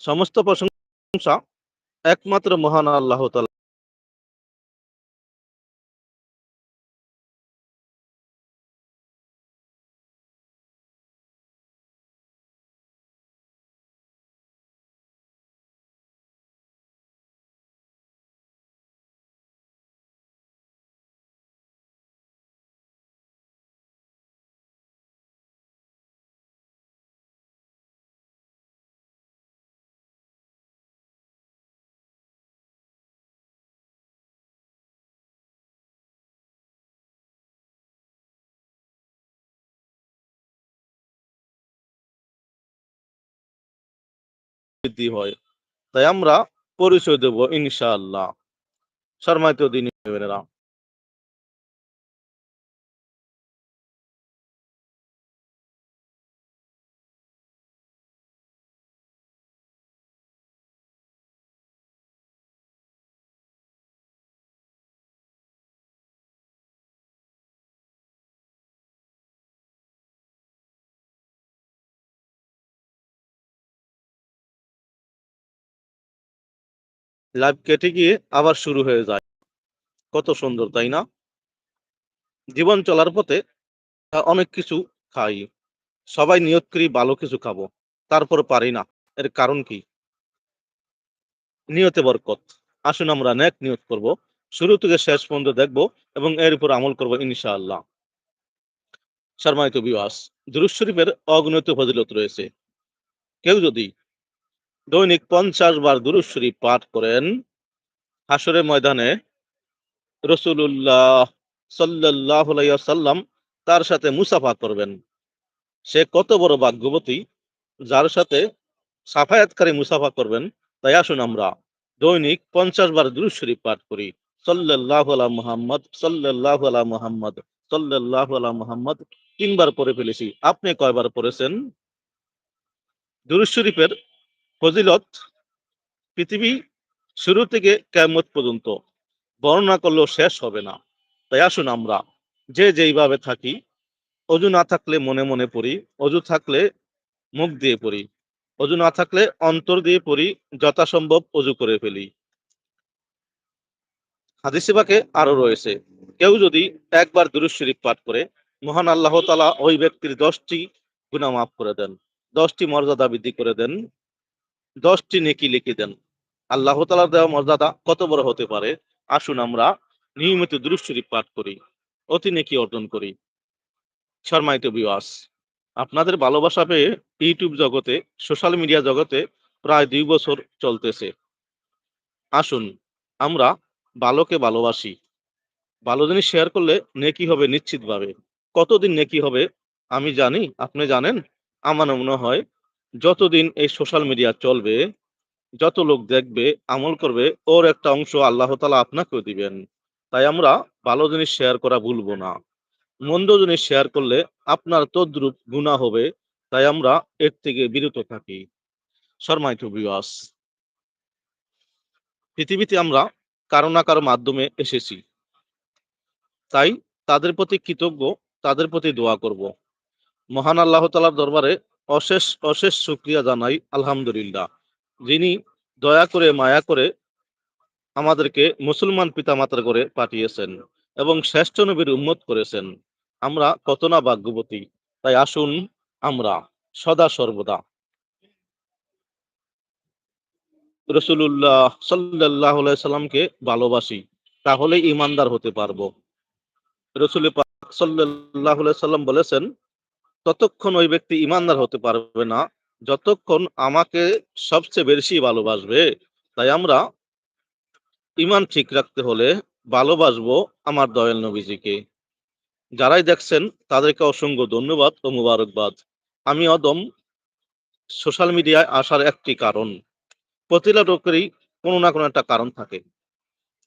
সমস্ত প্রশংসা একমাত্র মহান আল্লাহ বৃদ্ধি হয়। তাই আমরা পরিচয় দেব ইনশাআল্লাহ। শর্মায়িত দিন লাইভ কেটে গিয়ে আবার শুরু হয়ে যায়। কত সুন্দর, তাই না? জীবন চলার পথে অনেক কিছু খাই। সবাই নিয়ত করি ভালো কিছু খাব। তারপর পারি না। এর কারণ কি? নিয়তে বরকত। আসুন আমরা নেক নিয়ত করব। শুরু থেকে শেষ পর্যন্ত দেখব এবং এর উপর আমল করব ইনশাআল্লাহ। সম্মানিত বিবাস দুরুজ শরীফের অগণিত ফজিলত রয়েছে। কেউ যদি দৈনিক পঞ্চাশ বার দুরুজ শরীফ পাঠ করেন। হাসরের ময়দানে রসুল্লাহ সাল্লাহ সাল্লাম তার সাথে মুসাফা করবেন। সে কত বড় ভাগ্যবতী, যার সাথে সাফায়াতকারী মুসাফা করবেন। তাই আসুন আমরা দৈনিক পঞ্চাশ বার দুরুজ শরীফ পাঠ করি। সাল্লাহ আলা মুহাম্মদ সাল্লাহ আলা মুহাম্মদ মুহাম্মদ। তিনবার পড়ে ফেলেছি। আপনি কয়বার পড়েছেন? দুরুজ শরীফের ফজিলত পৃথিবী শুরু থেকে কেমত পর্যন্ত বর্ণনা করলেও শেষ হবে না। তাই আসুন আমরা যে যেইভাবে থাকি, অজু না থাকলে মনে মনে পড়ি, অজু থাকলে মুখ দিয়ে পড়ি, অজু না থাকলে অন্তর দিয়ে পড়ি, যথাসম্ভব অজু করে ফেলি। হাদিসিবাকে আরও রয়েছে, কেউ যদি একবার দুরুজ শরীফ পাঠ করে, মহান আল্লাহ তালা ওই ব্যক্তির দশটি গুণা মাফ করে দেন, দশটি মর্যাদা বৃদ্ধি করে দেন দশটি নেকি লিখে দেন। আল্লাহ তালার দেওয়া মর্যাদা কত বড় হতে পারে? আসুন আমরা নিয়মিত শরীফ পাঠ করি, অতি নেকি অর্জন করি। শর্মায়িত বিওয়াস আপনাদের ভালোবাসা পেয়ে ইউটিউব জগতে, সোশ্যাল মিডিয়া জগতে প্রায় দুই বছর চলতেছে। আসুন আমরা ভালোকে ভালোবাসি। ভালো জিনিস শেয়ার করলে নেকি হবে নিশ্চিতভাবে। কতদিন নেকি হবে আমি জানি, আপনি জানেন? আমার মনে হয় যতদিন এই সোশ্যাল মিডিয়া চলবে, যত লোক দেখবে, আমল করবে, ওর একটা অংশ আল্লাহ তালা আপনাকেও দিবেন। তাই আমরা ভালো জিনিস শেয়ার করা ভুলবো না। মন্দ জিনিস শেয়ার করলে আপনার তদ্রুপ গুণা হবে, তাই আমরা এর থেকে বিরত থাকি। শর্মাইত বিবাস পৃথিবীতে আমরা কারও না কারও মাধ্যমে এসেছি। তাই তাদের প্রতি কৃতজ্ঞ, তাদের প্রতি দোয়া করব। মহান আল্লাহ তালার দরবারে অশেষ অশেষ শুক্রিয়া জানাই, আলহামদুলিল্লাহ। যিনি দয়া করে, মায়া করে আমাদেরকে মুসলমান পিতামাতার করে পাঠিয়েছেন এবং শ্রেষ্ঠ নবীর উন্মত করেছেন, আমরা কত না ভাগ্যবতী। তাই আসুন আমরা সদা সর্বদা। রসুল্লাহ সাল্লাহ সাল্লামকে ভালোবাসি তাহলে ইমানদার হতে পারব। রসুল সাল্লাহ সাল্লাম বলেছেন ততক্ষণ ওই ব্যক্তি ইমানদার হতে পারবে না। যতক্ষণ আমাকে সবচেয়ে বেশি ভালোবাসবে, তাই আমরা ইমান ঠিক রাখতে হলে ভালোবাসবো আমার দয়াল নবীজিকে। যারাই দেখছেন, তাদেরকে অসংখ্য ধন্যবাদ ও মুবারকবাদ। আমি অদম। সোশ্যাল মিডিয়ায় আসার একটি কারণ। প্রতিটা লোকেরই কোনো না কোনো একটা কারণ থাকে।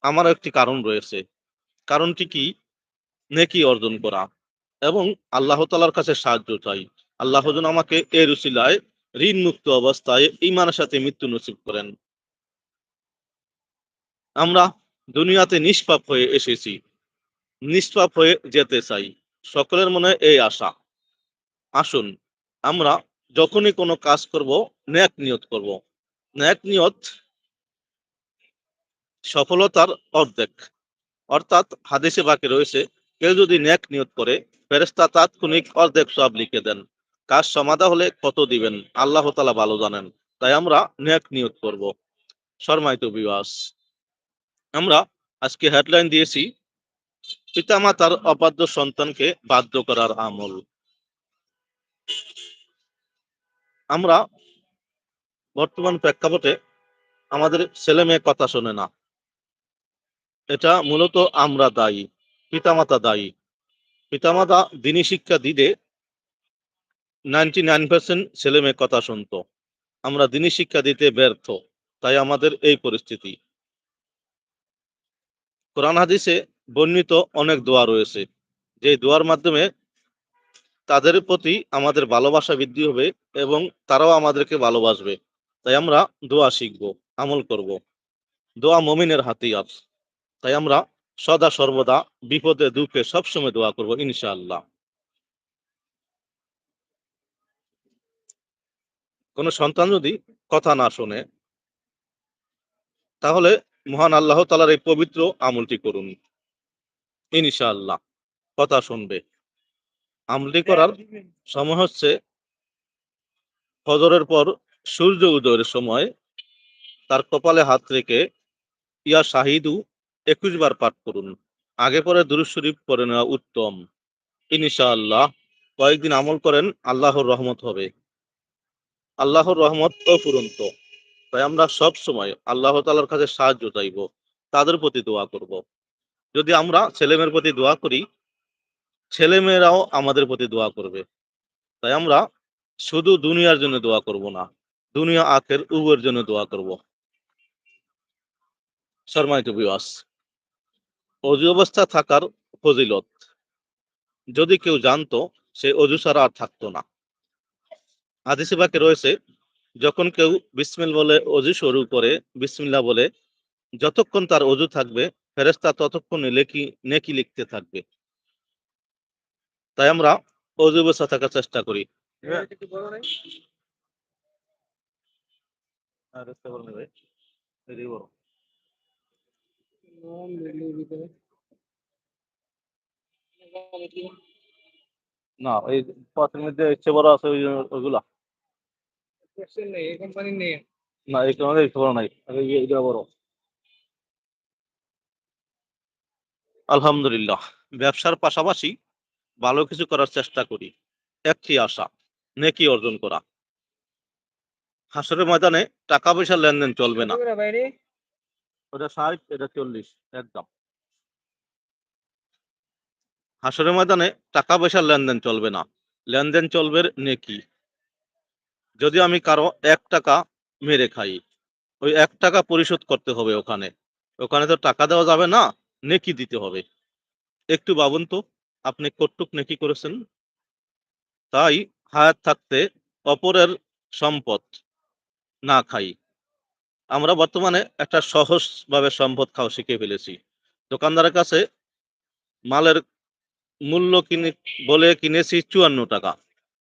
আমার একটি কারণ রয়েছে। কারণটি কি? নেকি অর্জন করা। এবং আল্লাহ তালার কাছে সাহায্য চাই। আল্লাহ যেন আমাকে এর উসিলায় ঋণ মুক্ত অবস্থায় ইমানের সাথে মৃত্যু নসিব করেন। আমরা দুনিয়াতে নিষ্পাপ হয়ে এসেছি। নিষ্পাপ হয়ে যেতে চাই। সকলের মনে এই আশা। আসুন, আমরা যখনই কোনো কাজ করব, ন্যাক নিয়ত করব। ন্যাক নিয়ত সফলতার অর্ধেক। অর্থাৎ হাদিসে বাকি রয়েছে কেউ যদি ন্যাক নিয়ত করে ফেরেস্তা তাৎক্ষণিক অর্ধেক সব লিখে দেন। কাজ সমাধা হলে কত দিবেন। আল্লাহ তালা ভালো জানেন। তাই আমরা ন্যাক নিয়ত করব। শর্মাইত বিবাস। আমরা আজকে হেডলাইন দিয়েছি, পিতামাতার অবাধ্য সন্তানকে বাধ্য করার আমল। আমরা বর্তমান প্রেক্ষাপটে আমাদের ছেলে মেয়ে কথা শোনে না। এটা মূলত আমরা দায়ী। পিতামাতা দায়ী। পিতামাতা দিনী শিক্ষা দিলে নাইনটি নাইন পার্সেন্ট ছেলে মেয়ে কথা শুনতো। আমরা দিনী শিক্ষা দিতে ব্যর্থ, তাই আমাদের এই পরিস্থিতি। কোরআন হাদিসে বর্ণিত অনেক দোয়া রয়েছে। যে দোয়ার মাধ্যমে তাদের প্রতি আমাদের ভালোবাসা বৃদ্ধি হবে এবং তারাও আমাদেরকে ভালোবাসবে। তাই আমরা দোয়া শিখব, আমল করব। দোয়া মমিনের হাতিয়ার তাই আমরা সদা সর্বদা বিপদে, দুঃখে সবসময় দোয়া করব, ইনশাআল্লাহ। কোন সন্তান যদি কথা না শোনে, তাহলে মহান আল্লাহ তালার এই পবিত্র আমলটি করুন, ইনশাআল্লাহ। কথা শুনবে। আমলটি করার সময় হচ্ছে, ফজরের পর সূর্য উদয়ের সময় তার কপালে হাত রেখে, ইয়া শাহিদু একুশ বার পাঠ করুন। আগে পরে দুরুদ শরীফ পড়ে নেওয়া উত্তম। ইনশাআল্লাহ কয়েকদিন আমল করেন, আল্লাহর রহমত হবে। আল্লাহর রহমত অফুরন্ত। তাই আমরা সব সময় আল্লাহ তালার কাছে সাহায্য চাইব, তাদের প্রতি দোয়া করব। যদি আমরা ছেলেমেয়ের প্রতি দোয়া করি, ছেলেমেয়েরাও আমাদের প্রতি দোয়া করবে। তাই আমরা শুধু দুনিয়ার জন্য দোয়া করব না, দুনিয়া আখের উভয়ের জন্য দোয়া করব। শর্মাইত বিওয়াস অজু অবস্থা থাকার ফজিলত। যদি কেউ জানতো, সে অজু ছাড়া আর থাকতো না। হাদিসে বাকে রয়েছে, যখন কেউ বিসমিল বলে অজু শুরু করে বিসমিল্লা বলে, যতক্ষণ তার অজু থাকবে ফেরেস্তা ততক্ষণ লেখি, নেকি লিখতে থাকবে। তাই আমরা অজু অবস্থা থাকার চেষ্টা করি। আর চেষ্টা করে নেবে এদিকে বড়। না এই পাঁচের মধ্যে ইচ্ছে বড় আছে ওই ওইগুলা। না এই ইচ্ছে বড় নাই এইটা বড়। আলহামদুলিল্লাহ ব্যবসার পাশাপাশি ভালো কিছু করার চেষ্টা করি। একটি আশা নেকি অর্জন করা। হাসরের ময়দানে টাকা পয়সা লেনদেন চলবে না। ওটা ষাট, এটা চল্লিশ, একদম। হাসরের ময়দানে টাকা পয়সার লেনদেন চলবে না। লেনদেন চলবে নেকি? যদি আমি কারও এক টাকা মেরে খাই, ওই এক টাকা পরিশোধ করতে হবে ওখানে। ওখানে তো টাকা দেওয়া যাবে না, নেকি দিতে হবে। একটু ভাবুন তো, আপনি কটুক নেকি করেছেন? তাই হায়াত থাকতে অপরের সম্পদ না খাই। আমরা বর্তমানে একটা সহজ ভাবে সম্পদ খাওয়া শিখে ফেলেছি। দোকানদারের কাছে মালের মূল্য কিনে, বলে কিনেছি চুয়ান্ন টাকা।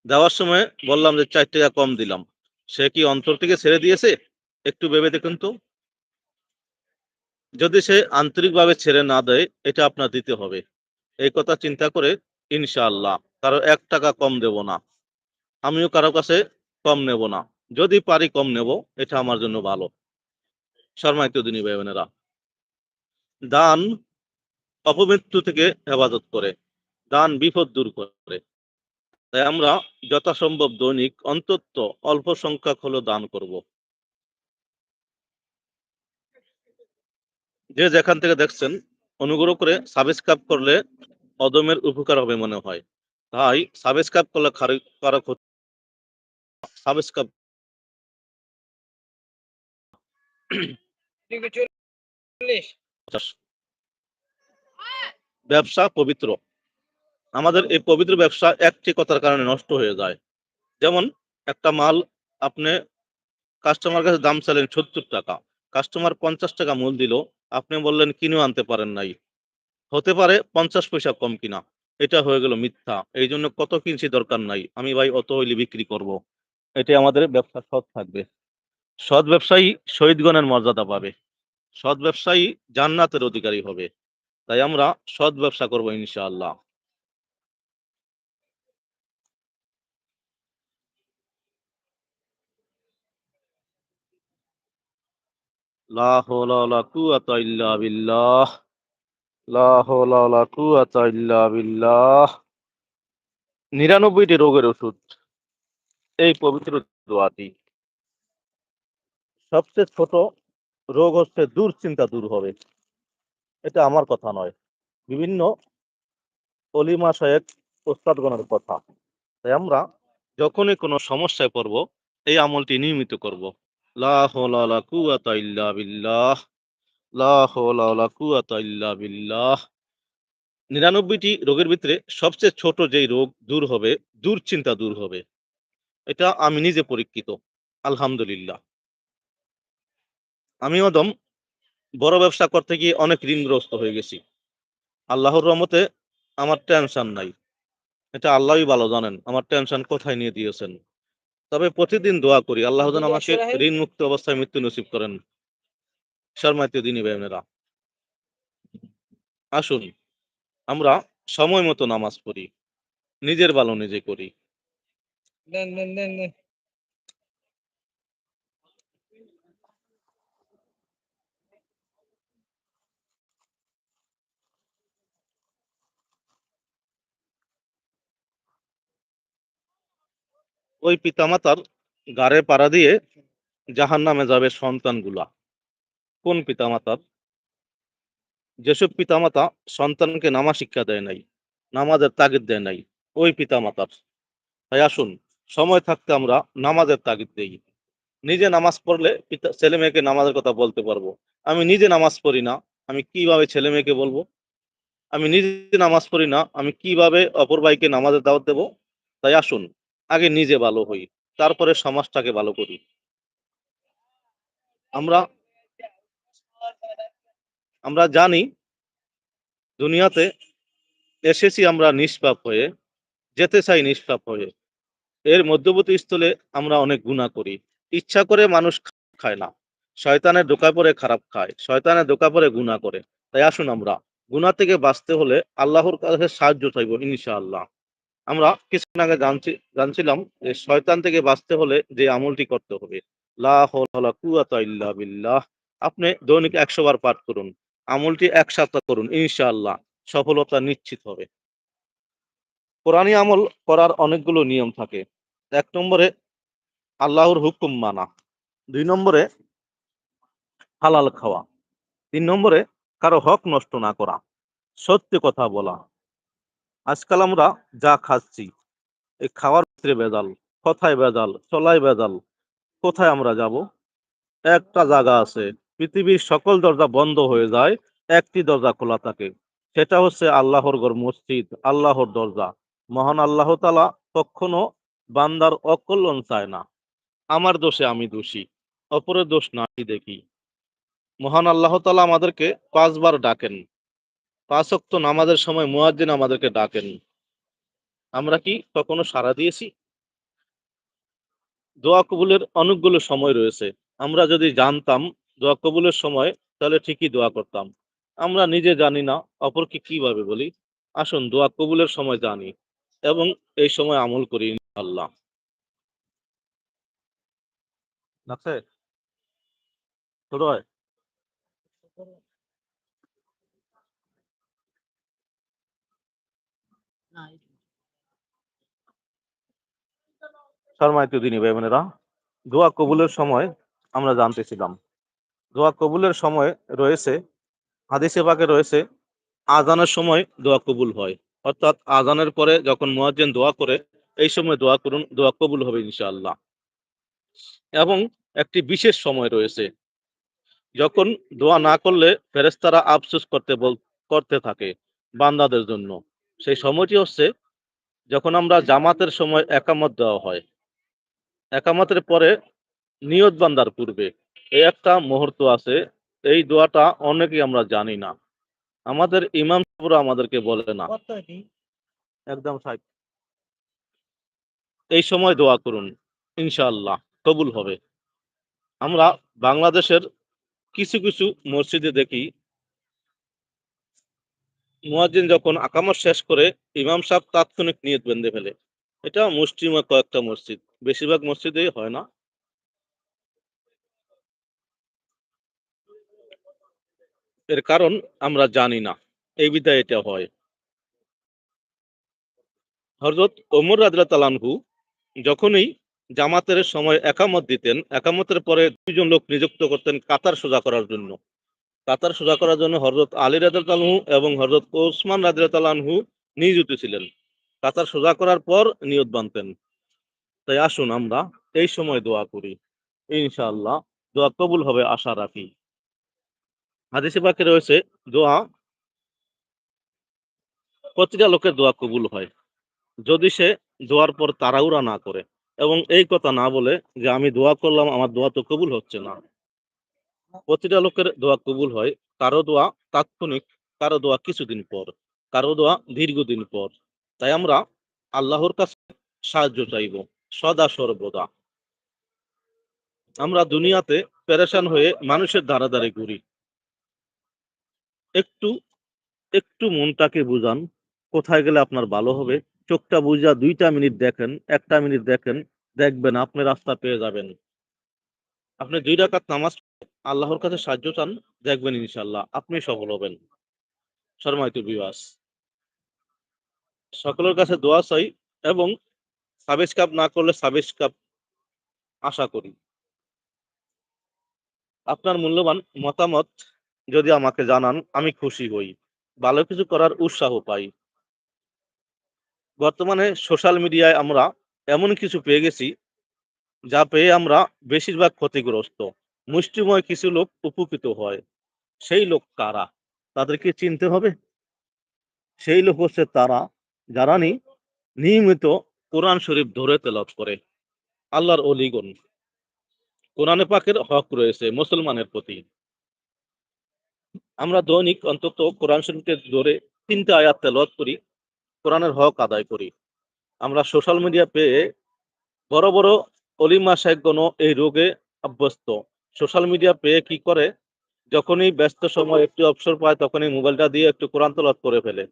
দেওয়ার সময় বললাম যে, চার টাকা কম দিলাম। সে কি অন্তর থেকে ছেড়ে দিয়েছে? একটু ভেবে দেখুন তো। যদি সে আন্তরিকভাবে ছেড়ে না দেয়, এটা আপনার দিতে হবে। এই কথা চিন্তা করে ইনশাআল্লাহ, কারও এক টাকা কম দেব না। আমিও কারও কাছে কম নেব না। যদি পারি কম নেব, এটা আমার জন্য ভালো। শর্মায়িত দিনী ভাই বোনেরা দান অপমৃত্যু থেকে হেফাজত করে। দান বিপদ দূর করে। তাই আমরা যথাসম্ভব দৈনিক অন্তত অল্প সংখ্যক হলো দান করব। যে যেখান থেকে দেখছেন, অনুগ্রহ করে সাবস্ক্রাইব করলে অদমের উপকার হবে মনে হয়। তাই সাবস্ক্রাইব করলে কারও ক্ষতি সাবস্ক্রাইব ব্যবসা পবিত্র। আমাদের এই পবিত্র ব্যবসা একটি কথার কারণে নষ্ট হয়ে যায়। যেমন, একটা মাল আপনি কাস্টমার কাছে দাম চাইলেন সত্তর টাকা। কাস্টমার পঞ্চাশ টাকা মূল দিল, আপনি বললেন, কিনেও আনতে পারেন নাই। হতে পারে পঞ্চাশ পয়সা কম কিনা। এটা হয়ে গেল মিথ্যা। এই জন্য কত কিনছি দরকার নাই। আমি ভাই অত হইলে বিক্রি করব। এটা আমাদের ব্যবসা সৎ থাকবে। সৎ ব্যবসায়ী শহীদগণের মর্যাদা পাবে। সৎ ব্যবসায়ী জান্নাতের অধিকারী হবে। তাই আমরা সৎ ব্যবসা করব ইনশাআল্লাহ। লা বিল্লাহ। লা রোগের ওষুধ। এই পবিত্র দোয়াটি। সবচেয়ে ছোট রোগ হচ্ছে দুশ্চিন্তা দূর হবে। এটা আমার কথা নয়। বিভিন্ন অলিমা শায়েক কথা। তাই আমরা যখনই কোনো সমস্যায় পড়ব, এই আমলটি নিয়মিত করব। লা বিল্লাহ। লা বিল্লাহ। নিরানব্বইটি রোগের ভিতরে সবচেয়ে ছোট যেই রোগ দূর হবে, দুশ্চিন্তা দূর হবে, এটা আমি নিজে পরীক্ষিত। আলহামদুলিল্লাহ। আমি অদম বড় ব্যবসা করতে গিয়ে অনেক ঋণগ্রস্ত হয়ে গেছি। আল্লাহর রহমতে আমার টেনশন নাই। এটা আল্লাহই ভালো জানেন আমার টেনশন কোথায় নিয়ে দিয়েছেন। তবে প্রতিদিন দোয়া করি আল্লাহ যেন আমাকে ঋণ মুক্ত অবস্থায় মৃত্যু নসিব করেন। শর্মাইতে দিনী বেমেরা আসুন আমরা সময় মতো নামাজ পড়ি নিজের ভালো নিজে করি। ওই পিতামাতার গাড়ে পাড়া দিয়ে জাহান নামে যাবে সন্তানগুলা। কোন পিতামাতার? যেসব পিতামাতা সন্তানকে নামাজ শিক্ষা দেয় নাই, নামাজের তাগিদ দেয় নাই, ওই পিতামাতার। তাই আসুন, সময় থাকতে আমরা নামাজের তাগিদ দেই। নিজে নামাজ পড়লে পিতা, ছেলে মেয়েকে নামাজের কথা বলতে পারব। আমি নিজে নামাজ পড়ি না, আমি কীভাবে ছেলে মেয়েকে বলব? আমি নিজে নামাজ পড়ি না, আমি কীভাবে অপর ভাইকে নামাজের দাওয়াত দেব? তাই আসুন আগে নিজে ভালো হই, তারপরে সমাজটাকে ভালো করি। আমরা আমরা জানি, দুনিয়াতে এসেছি আমরা নিষ্পাপ হয়ে, যেতে চাই নিষ্পাপ হয়ে। এর মধ্যবর্তী স্থলে আমরা অনেক গুণা করি। ইচ্ছা করে মানুষ খায় না। শয়তানের দোকা পরে খারাপ খায়। শয়তানের দোকা পরে গুণা করে। তাই আসুন আমরা গুণা থেকে বাঁচতে হলে আল্লাহর কাছে সাহায্য চাইব ইনশাআল্লাহ। আমরা কিছুদিন আগে জানছি, জানছিলাম যে শয়তান থেকে বাঁচতে হলে যে আমলটি করতে হবে। বিল্লাহ। আপনি দৈনিক একশো বার পাঠ করুন। আমলটি এক সপ্তাহ করুন, ইনশাআল্লাহ। সফলতা নিশ্চিত হবে। কোরআনী আমল করার অনেকগুলো নিয়ম থাকে। এক নম্বরে, আল্লাহর হুকুম মানা। দুই নম্বরে, হালাল খাওয়া। তিন নম্বরে, কারও হক নষ্ট না করা। সত্যি কথা বলা। আজকাল আমরা যা খাচ্ছি, এই খাওয়ার ভিতরে বেজাল কথায় বেজাল চলায় বেজাল কোথায় আমরা যাব? একটা জায়গা আছে, পৃথিবীর সকল দরজা বন্ধ হয়ে যায়, একটি দরজা খোলা থাকে। সেটা হচ্ছে আল্লাহর ঘর মসজিদ, আল্লাহর দরজা। মহান আল্লাহ তালা কখনো বান্দার অকল্যাণ চায় না। আমার দোষে আমি দোষী, অপরের দোষ নাই দেখি। মহান আল্লাহ তালা আমাদেরকে পাঁচবার ডাকেন পাঁচ অক্ত নামাজের সময় মুয়াজ্জিন আমাদেরকে ডাকেন। আমরা কি কখনো সাড়া দিয়েছি? দোয়া কবুলের অনেকগুলো সময় রয়েছে। আমরা যদি জানতাম দোয়া কবুলের সময়, তাহলে ঠিকই দোয়া করতাম। আমরা নিজে জানি না, অপরকে কীভাবে বলি? আসুন দোয়া কবুলের সময় জানি এবং এই সময় আমল করি আল্লাহ লাগছে শর্মায়িত দিনী ভাই বোনেরা, দোয়া কবুলের সময় আমরা জানতেছিলাম। দোয়া কবুলের সময় রয়েছে, হাদিসে পাকে রয়েছে, আজানের সময় দোয়া কবুল হয়। অর্থাৎ আজানের পরে যখন মুয়াজ্জিন দোয়া করে, এই সময় দোয়া করুন, দোয়া কবুল হবে ইনশাআল্লাহ। এবং একটি বিশেষ সময় রয়েছে, যখন দোয়া না করলে ফেরেস্তারা আফসোস করতে বল, করতে থাকে বান্দাদের জন্য। সেই সময়টি হচ্ছে, যখন আমরা জামাতের সময় একামত দেওয়া হয়। একামতের পরে নিয়ত বান্দার পূর্বে এই একটা মুহূর্ত আছে এই দোয়াটা অনেকেই আমরা জানি না। আমাদের ইমাম সাহেবরা আমাদেরকে বলে না। একদম সাইড এই সময় দোয়া করুন ইনশাআল্লাহ কবুল হবে। আমরা বাংলাদেশের কিছু কিছু মসজিদে দেখি মুয়াজ্জিন যখন আকামত শেষ করে ইমাম সাহেব তাৎক্ষণিক নিয়ত বেঁধে ফেলে। এটা মুসলিমে কয়েকটা মসজিদ। বেশিরভাগ মসজিদেই হয় না। এর কারণ আমরা জানি না। এই বিধায় এটা হয়। হজরত ওমর তাআলা আনহু যখনই জামাতের সময় একামত দিতেন, একামতের পরে দুইজন লোক নিযুক্ত করতেন কাতার সোজা করার জন্য। কাতার সোজা করার জন্য হজরত আলী রাদিয়াল্লাহু আনহু এবং হজরত ওসমান রাদিয়াল্লাহু আনহু নিয়োজিত ছিলেন। কাতার সোজা করার পর নিয়ত বানতেন তাই আসুন আমরা, এই সময় দোয়া করি। ইনশাআল্লাহ, দোয়া কবুল হবে আশা রাখি। হাদিসে পাকে রয়েছে, দোয়া প্রতিটা লোকের দোয়া কবুল হয়। যদি সে দোয়ার পর তাড়াহুড়া না করে এবং এই কথা না বলে যে, আমি দোয়া করলাম, আমার দোয়া তো কবুল হচ্ছে না। প্রতিটা লোকের দোয়া কবুল হয়, কারও দোয়া তাৎক্ষণিক, কারও দোয়া কিছুদিন পর, কারও দোয়া দীর্ঘদিন পর। তাই আমরা আল্লাহর কাছে সাহায্য চাইব। সদা সর্বদা। আমরা দুনিয়াতে পেরেশান হয়ে মানুষের দ্বারে ঘুরি একটু একটু মনটাকে বুঝান, কোথায় গেলে আপনার ভালো হবে? চোখটা বুঝা দুইটা মিনিট দেখেন, একটা মিনিট দেখেন, দেখবেন আপনি রাস্তা পেয়ে যাবেন। আপনি দুই রাকাত নামাজ আল্লাহর কাছে সাহায্য চান, দেখবেন ইনশাল্লাহ আপনি সফল হবেন। শর্মায়িত বিবাস সকলের কাছে দোয়া চাই এবং সাবেশ কাপ না করলে সাবেশ কাপ আশা করি। আপনার মূল্যবান মতামত যদি আমাকে জানান, আমি খুশি হই। ভালো কিছু করার উৎসাহ পাই। বর্তমানে সোশ্যাল মিডিয়ায় আমরা এমন কিছু পেয়ে গেছি, যা পেয়ে আমরা বেশিরভাগ ক্ষতিগ্রস্ত। মুষ্টিময় কিছু লোক উপকৃত হয়। সেই লোক কারা? তাদেরকে চিনতে হবে। সেই লোক হচ্ছে তারা, যারা নিয়মিত কোরআন শরীফ ধরে তেলাওয়াত করে। আল্লাহর অলিগণ কোরআনে পাকের হক রয়েছে মুসলমানের প্রতি। আমরা দৈনিক অন্তত কোরআন শরীফকে ধরে তিনটা আয়াত তেলাওয়াত করি, কোরআনের হক আদায় করি। আমরা সোশ্যাল মিডিয়া পেয়ে বড় বড় অলিমা শেখগণ এই রোগে অভ্যস্ত সোশ্যাল মিডিয়া পেয়ে কি করে? যখনই ব্যস্ত সময় একটু অবসর পায়, তখনই মোবাইলটা দিয়ে একটু কোরআন তলাত করে ফেলে।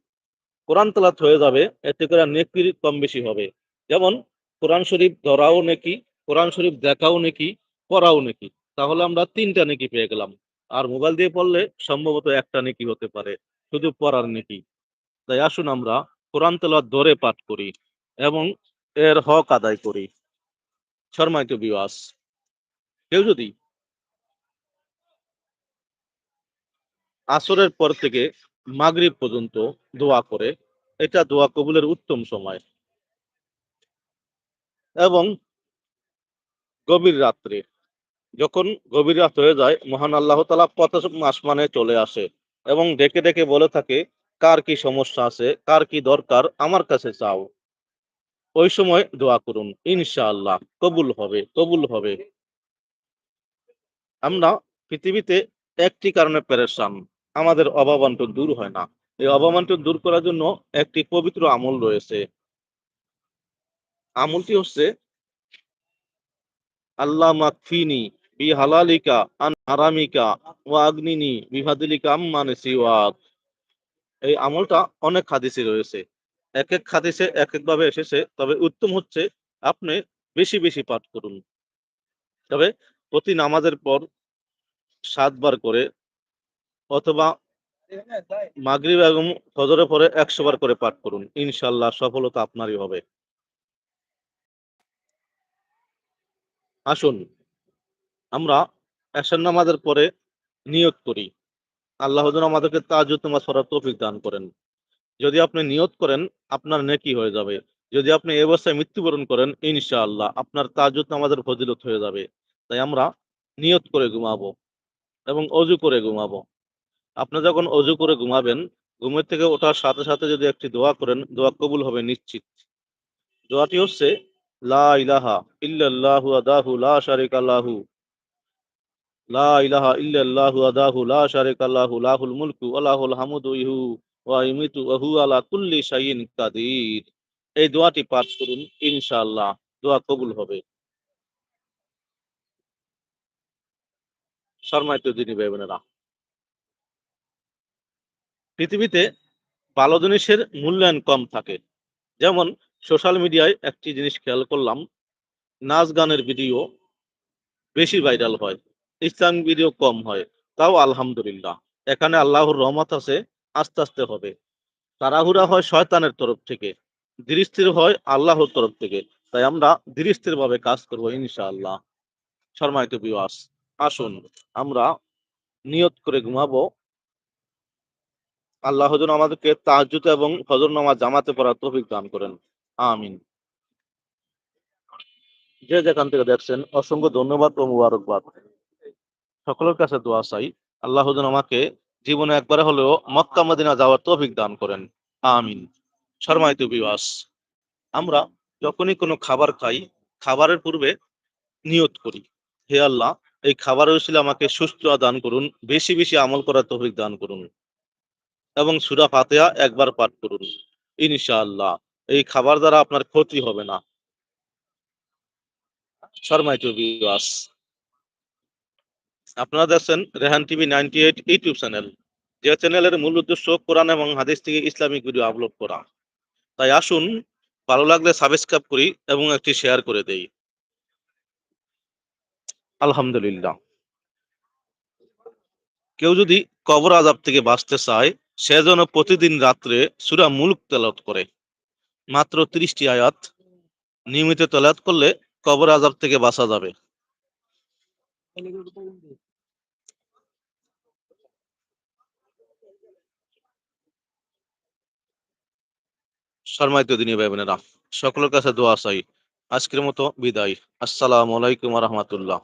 কোরআন তলাত হয়ে যাবে, এতে করে নেকির কম বেশি হবে। যেমন, কোরআন শরীফ ধরাও নাকি, কোরআন শরীফ দেখাও নাকি, পড়াও নাকি, তাহলে আমরা তিনটা নেকি পেয়ে গেলাম। আর মোবাইল দিয়ে পড়লে সম্ভবত একটা নেকি হতে পারে, শুধু পড়ার নেকি। তাই আসুন আমরা কোরআন তেলাওয়াত ধরে পাঠ করি এবং এর হক আদায় করি। শর্মায়িত বিবাস কেউ যদি আসরের পর থেকে মাগরিব পর্যন্ত দোয়া করে, এটা দোয়া কবুলের উত্তম সময়। এবং গভীর রাত্রে। যখন গভীর রাত হয়ে যায়, মহান আল্লাহ তালা প্রথম আসমানে চলে আসে এবং ডেকে ডেকে বলে থাকে, কার কি সমস্যা আছে? কার কি দরকার? আমার কাছে চাও। ওই সময় দোয়া করুন, ইনশাআল্লাহ, কবুল হবে কবুল হবে। আমরা পৃথিবীতে একটি কারণে পেরেশান, আমাদের অভাবান্ত দূর হয় না। এই অভাবান্ত দূর করার জন্য একটি পবিত্র আমল রয়েছে। আমলটি হচ্ছে, আল্লাহ মাকফিনি বি হালালিকা আন হারামিকা ওয়া আগ্নিনি বিহাদিলিকা আম্মানে সিওয়াক এই আমলটা অনেক হাদিসে রয়েছে। এক এক হাদিসে এক এক ভাবে এসেছে, তবে উত্তম হচ্ছে আপনি বেশি বেশি পাঠ করুন। তবে প্রতি নামাজের পর সাতবার করে অথবা মাগরিব এবং ফজরের পরে একশো বার করে পাঠ করুন। ইনশাল্লাহ সফলতা আপনারই হবে। আসুন। আমরা এশার নামাজের পরে নিয়ত করি। আল্লাহ আমাদেরকে তাজুদ নামাজ পড়ার তৌফিক দান করেন। যদি আপনি নিয়ত করেন, আপনার নেকি হয়ে যাবে। যদি আপনি এই অবস্থায় মৃত্যুবরণ করেন, ইনশাআল্লাহ আপনার তাজুদ নামাজের ফজিলত হয়ে যাবে। তাই আমরা নিয়ত করে ঘুমাবো এবং অজু করে ঘুমাবো। আপনি যখন অজু করে ঘুমাবেন, ঘুমের থেকে ওঠার সাথে সাথে যদি একটি দোয়া করেন, দোয়া কবুল হবে নিশ্চিত। দোয়াটি হচ্ছে লা ইলাহা ইল্লাল্লাহু আদাহু লা শারিকা লাহু। লা ইলাহা ইল্লাল্লাহু আদাহু লা শারিকা লাহু, লাহুল মুলকু ওয়া লাহুল হামদু ইহু ওয়া ইমিতু ওয়া হুয়া আলা কুল্লি শাইইন কাদির। এই দোয়াটি পাঠ করুন ইনশাআল্লাহ। দোয়া কবুল হবে। দিনী ভাই বোনেরা পৃথিবীতে ভালো জিনিসের মূল্যায়ন কম থাকে। যেমন সোশ্যাল মিডিয়ায় একটি জিনিস খেয়াল করলাম, নাচ গানের ভিডিও বেশি ভাইরাল হয় ইসলাম ভিডিও কম হয়, তাও আলহামদুলিল্লাহ। এখানে আল্লাহর রহমত আছে, আস্তে আস্তে হবে। তাড়াহুড়া হয় শয়তানের তরফ থেকে, ধীরস্থির হয় আল্লাহর তরফ থেকে, তাই আমরা ধীরস্থির ভাবে কাজ করব ইনশাআল্লাহ। শর্মায়িত বিওয়াস আসুন, আমরা নিয়ত করে ঘুমাবো। আল্লাহ যেন আমাদেরকে তাহাজ্জুদ এবং ফজর নামাজ জামাতে পড়ার তৌফিক দান করেন। আমিন। যে যেখান থেকে দেখছেন, অসংখ্য ধন্যবাদ ও মুবারকবাদ। সকলের কাছে দোয়া চাই, আল্লাহ আমাকে জীবনে একবারে হলেও মক্কা মদিনা যাওয়ার তৌফিক দান করেন। আমিন। শর্মায়িত বিবাস আমরা যখনই কোনো খাবার খাই, খাবারের পূর্বে নিয়ত করি। হে আল্লাহ, এই খাবারের উসিলে আমাকে সুস্থ দান করুন, বেশি বেশি আমল করার তৌফিক দান করুন। এবং সুরা ফাতেহা একবার পাঠ করুন, ইনশাআল্লাহ। এই খাবার দ্বারা আপনার ক্ষতি হবে না। শর্মাইত বিবাস আপনারা দেখছেন Rehan TV ninety eight YouTube channel. যে চ্যানেলের মূল উদ্দেশ্য কোরআন এবং হাদিস থেকে ইসলামিক ভিডিও আপলোড করা। তাই আসুন, ভালো লাগলে সাবস্ক্রাইব করি এবং একটি শেয়ার করে দেই। আলহামদুলিল্লাহ। কেউ যদি কবর আজাব থেকে বাঁচতে চায়, সে যেন প্রতিদিন রাত্রে সুরা মুলক তেলাওয়াত করে। মাত্র ত্রিশটি আয়াত নিয়মিত তেলাওয়াত করলে কবর আজাব থেকে বাঁচা যাবে। শর্মাইত দিনী ভাই বোনেরা সকলের কাছে দোয়া চাই। আজকের মতো বিদায়। আসসালামু আলাইকুম রহমতুল্লাহ।